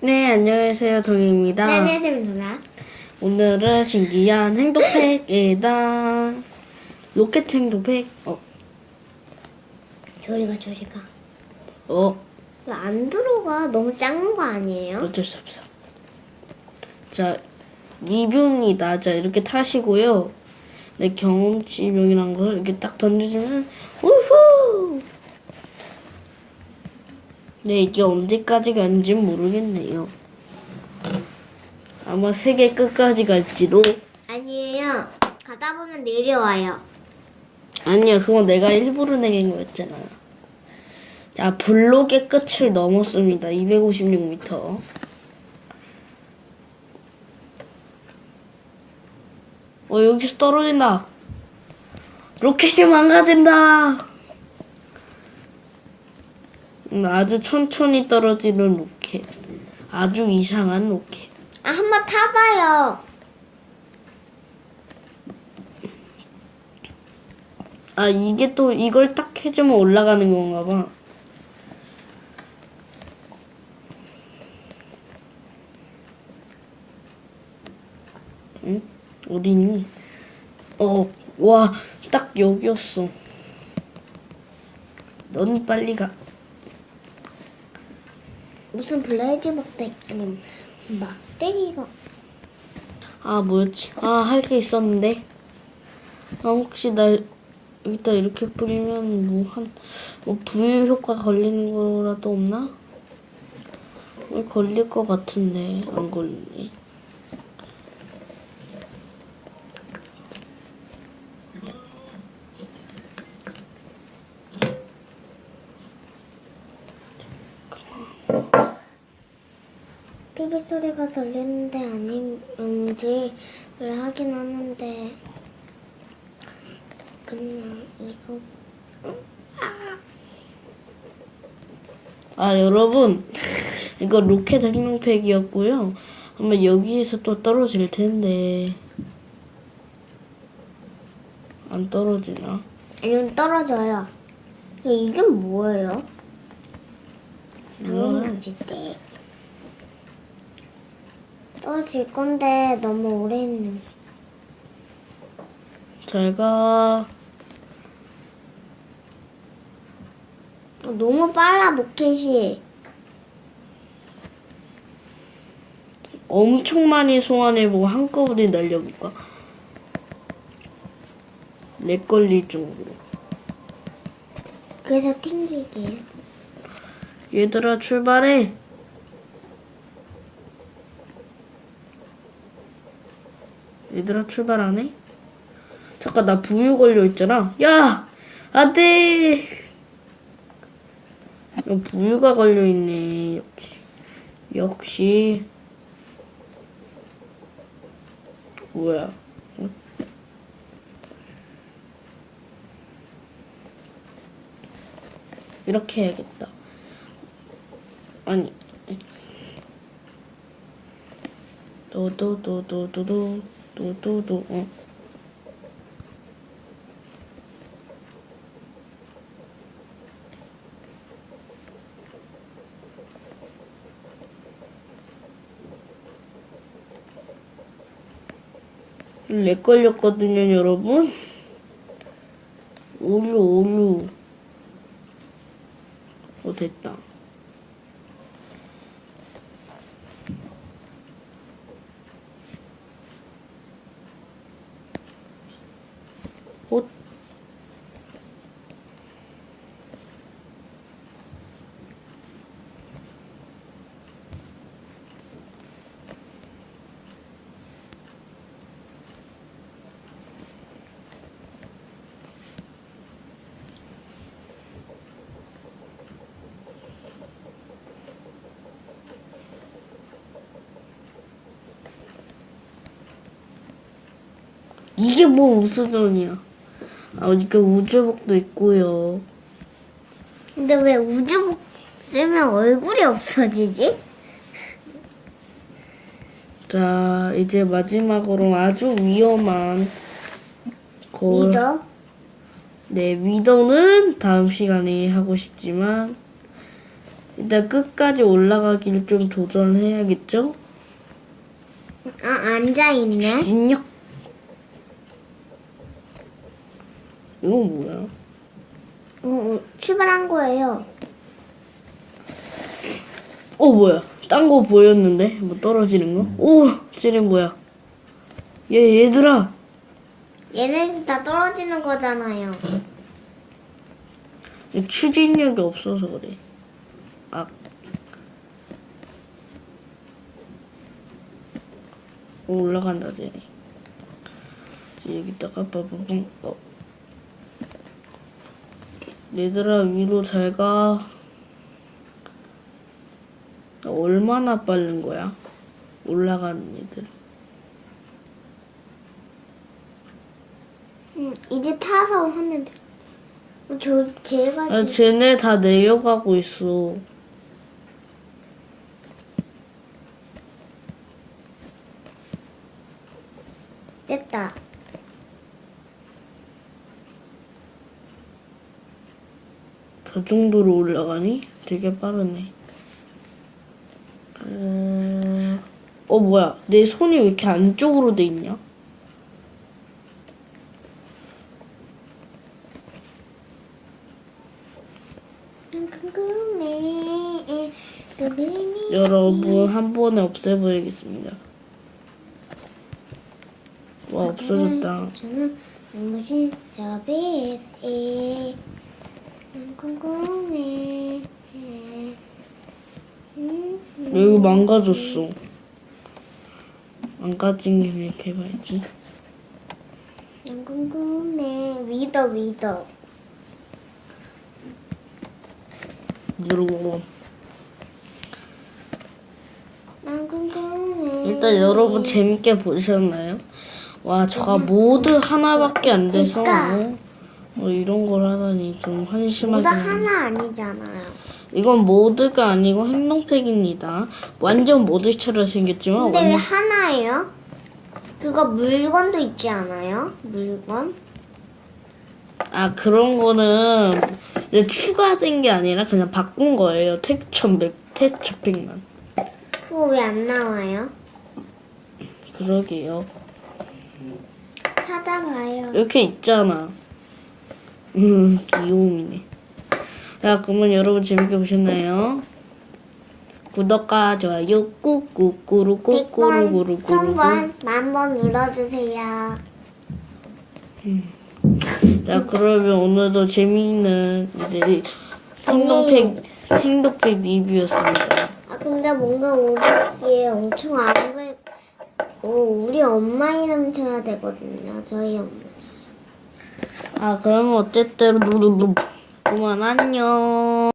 네, 안녕하세요. 동입니다. 네, 안녕하세요, 누나. 오늘은 신기한 행동팩에다 로켓 행동팩. 어, 조리가 조리가. 어, 왜안 들어가? 너무 작은 거 아니에요? 어쩔 수 없어. 자, 리뷰입니다. 자, 이렇게 타시고요. 네, 경험치 명이란 걸 이렇게 딱 던져주면, 우후! 네, 이게 언제까지 가는지 모르겠네요. 아마 세계 끝까지 갈지도. 아니에요. 가다 보면 내려와요. 아니야, 그건 내가 일부러 내긴 거였잖아. 자, 블록의 끝을 넘었습니다. 256m. 어, 여기서 떨어진다. 로켓이 망가진다. 음, 아주 천천히 떨어지는 로켓. 아주 이상한 로켓. 아, 한번 타봐요. 아, 이게 또 이걸 딱 해주면 올라가는 건가 봐. 응? 어디니? 어, 와, 딱 여기였어. 넌 빨리 가. 무슨 블레이즈 막대 아니 무슨 막대기가 아, 뭐였지? 아, 할 게 있었는데. 아, 혹시 날 여기다 이렇게 뿌리면 뭐 한, 뭐 부유 효과 걸리는 거라도 없나? 어, 걸릴 것 같은데, 안 걸리네. TV 소리가 들리는데 아닌지를 하긴 하는데 그냥 이거 아, 여러분. 이거 로켓 행동팩이었고요. 아마 여기에서 또 떨어질 텐데. 안 떨어지나? 아니면 떨어져요. 이게 뭐예요? 당연하지 때 떨어질 건데 너무 오래 있는 잘 가. 어, 너무 빨라 로켓이 엄청 많이 소환해보고 한꺼번에 날려볼까? 렉 걸릴 정도로. 그래서 튕기기 얘들아, 출발해. 얘들아, 출발 안 해? 잠깐, 나 부유 걸려 있잖아. 야! 안 돼! 야, 부유가 걸려 있네. 역시. 역시. 뭐야? 응? 이렇게 해야겠다. 아니. 도도도도도도 도도도 어. 렉 걸렸거든요, 여러분. 오류, 오류. 어, 됐다. 이게 뭐 우수전이야. 아, 이게 우주복도 있고요. 근데 왜 우주복 쓰면 얼굴이 없어지지? 자, 이제 마지막으로 아주 위험한 거. 믿어? 네, 위더는 다음 시간에 하고 싶지만 일단 끝까지 올라가길 좀 도전해야겠죠? 아 앉아 있네. 인력. 이건 뭐야? 어, 어, 출발한 거예요. 어 뭐야? 딴 거 보였는데 뭐 떨어지는 거? 오, 쟤는 뭐야? 얘 얘들아. 얘네들 다 떨어지는 거잖아요. 추진력이 없어서 그래. 아. 오, 올라간다 쟤. 여기다가 빠바봉. 어. 얘들아 위로 잘 가. 얼마나 빠른 거야? 올라가는 애들. 음, 이제 타서 하면 돼. 어, 저 제가 아, 지금 쟤네 다 내려가고 있어. 됐다. 저 정도로 올라가니? 되게 빠르네. 어, 어 뭐야? 내 손이 왜 이렇게 안쪽으로 돼 있냐? 여러분 한 번에 없애버리겠습니다. 와 없어졌다. 저는 무슨 궁금해. 음, 여기 망가졌어. 망가진 김에 이렇게 해봐야지. 난 궁금해. 위더 위더. 누르고 난 궁금해. 일단 여러분 재밌게 보셨나요? 와 저가 모드 하나밖에 안 돼서 어, 이런 걸 하다니 좀 한심하게. 모두 하나 아니잖아요. 이건 모드가 아니고 행동팩입니다. 완전 모드처럼 생겼지만 근데 왜 완... 하나예요? 그거 물건도 있지 않아요? 물건? 아 그런 거는 이제 추가된 게 아니라 그냥 바꾼 거예요. 맥 텍처팩만. 그거 왜 안 나와요? 그러게요. 찾아봐요. 이렇게 있잖아. 음 귀여움이네. 자 그러면 여러분 재밌게 보셨나요? 구독과 좋아요 꾹꾹 꾸꾸루 꾸루 꾸루 천번 만번 눌러주세요. 자 그러면 오늘도 재미있는 이제 행동팩 행동팩 리뷰였습니다. 아 근데 뭔가 오기에 엄청 안 보. 오 우리 엄마 이름 줘야 되거든요. 저희 엄마. 아 그러면 어쨌든 그만 안녕.